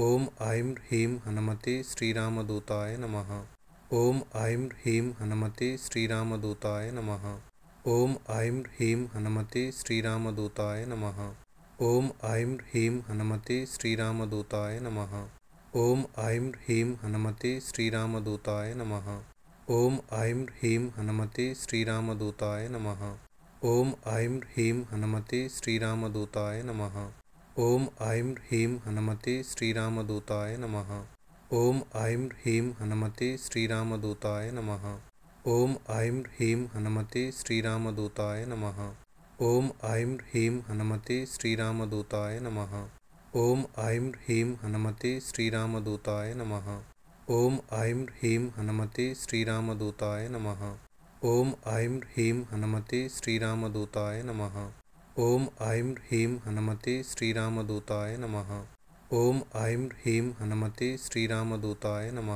ఓం ఐం హ్రీం హనుమతి శ్రీరామదూతాయ నమ. ఓం ఐం హ్రీం హనుమతి శ్రీరామదూతాయ నమ. ఓం ఐం హ్రీం హనుమతి శ్రీరామదూతాయ నమ. ఓం ఐం హ్రీం హనుమతి శ్రీరామదూతాయ నమ. ఓం ఐం హ్రీం హనుమతి శ్రీరామదూతాయ నమ. ఓం ఐం హ్రీం హనుమతి శ్రీరామదూతాయ నమ. ఓం ఐం హ్రీం హనుమతి శ్రీరామదూతాయ నమ. ఓం ఐం హ్రీం హనుమతి శ్రీరామదూతాయ నమ. ఓం ఐం హ్రీం హనుమతి శ్రీరామదూతాయ నమ. ఓం ఐం హ్రీం హనుమతి శ్రీరామదూతాయ నమ. ఓం ఐం హ్రీం హనుమతి శ్రీరామదూతాయ నమ. ఓం ఐం హ్రీం హనుమతి శ్రీరామదూతాయ నమ. ఓం ఐం హ్రీం హనుమతి శ్రీరామదూతాయ నమ. ఓం ఐం హ్రీం హనుమతి శ్రీరామదూతాయ నమ. ఓం ఐం హ్రీం హనుమతి శ్రీరామదూతాయ నమ. ఓం ఐం హ్రీం హనుమతి శ్రీరామదూతాయ నమ.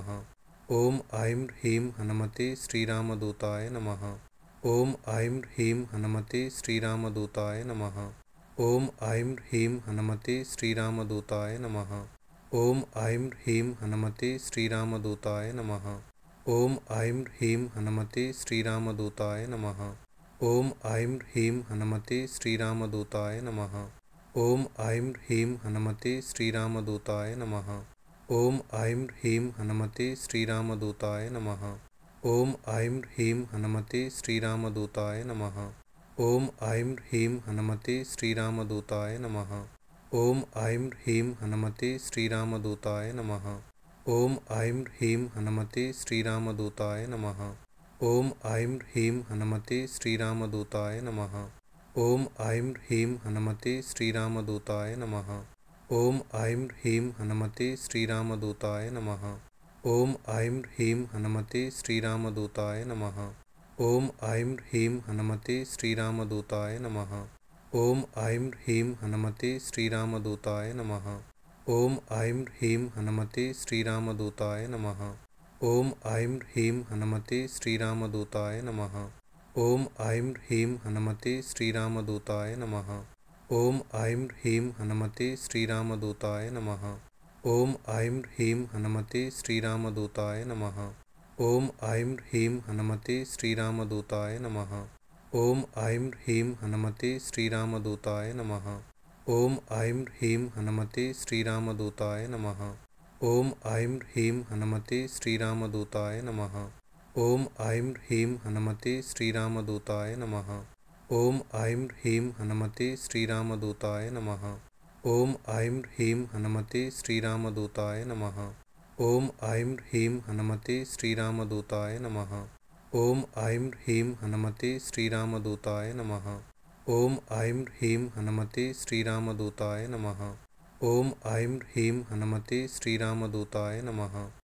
ఓం ఐం హ్రీం హనుమతి శ్రీరామదూతాయ నమ. ఓం ఐం హ్రీం హనుమతి శ్రీరామదూతాయ నమ. ఓం ఐం హ్రీం హనుమతి శ్రీరామదూతాయ నమ. ఓం ఐం హ్రీం హనుమతి శ్రీరామదూతాయ నమ. ఓం ఐం హ్రీం హనుమతి శ్రీరామదూతాయ నమ. ఓం ఐం హ్రీం హనుమతి శ్రీరామదూతాయ నమ. ఓం ఐం హ్రీం హనుమతి శ్రీరామదూతాయ నమ. ఓం ఐం హ్రీం హనుమతి శ్రీరామదూతాయ నమ. ఓం ఐం హ్రీం హనుమతి శ్రీరామదూతాయ నమ. ఓం ఐం హ్రీం హనుమతి శ్రీరామదూతాయ నమ. ఓం ఐం హ్రీం హనుమతి శ్రీరామదూతాయ నమ. ఓం ఐం హ్రీం హనుమతి శ్రీరామదూతాయ నమ. ఓం ఐం హ్రీం హనుమతి శ్రీరామదూతాయ నమ. ఓం ఐం హ్రీం హనుమతి శ్రీరామదూతాయ నమ. ఓం ఐం హ్రీం హనుమతి శ్రీరామదూతాయ నమ. ఓం ఐం హ్రీం హనుమతి శ్రీరామదూతాయ నమ. ఓం ఐం హ్రీం హనుమతి శ్రీరామదూతాయ నమ. ఓం ఐం హ్రీం హనుమతి శ్రీరామదూతాయ నమ. ఓం ఐం హ్రీం హనుమతి శ్రీరామదూతాయ నమ. ఓం ఐం హ్రీం హనుమతి శ్రీరామదూతాయ నమ. ఓం ఐం హ్రీం హనుమతి శ్రీరామదూతాయ నమ. ఓం ఐం హ్రీం హనుమతి శ్రీరామదూతాయ నమ. ఓం ఐం హ్రీం హనుమతి శ్రీరామదూతాయ నమ. ఓం ఐం హ్రీం హనుమతి శ్రీరామదూతాయ నమ. ఓం ఐం హ్రీం హనుమతి శ్రీరామదూతాయ నమ. ఓం ఐం హ్రీం హనుమతి శ్రీరామదూతాయ నమ. ఓం ఐం హ్రీం హనుమతి శ్రీరామదూతాయ నమ. ఓం ఐం హ్రీం హనుమతి శ్రీరామదూతాయ నమ. ఓం ఐం హ్రీం హనుమతి శ్రీరామదూతాయ నమ. ఓం ఐం హ్రీం హనుమతి శ్రీరామదూతాయ నమ. ఓం ఐం హ్రీం హనుమతి శ్రీరామదూతాయ నమ. ఓం ఐం హ్రీం హనుమతి శ్రీరామదూతాయ నమ. ఓం ఐం హ్రీం హనుమతి శ్రీరామదూతాయ నమ. ओम ऐं ह्रीं हनमते श्रीरामदूताय नमः।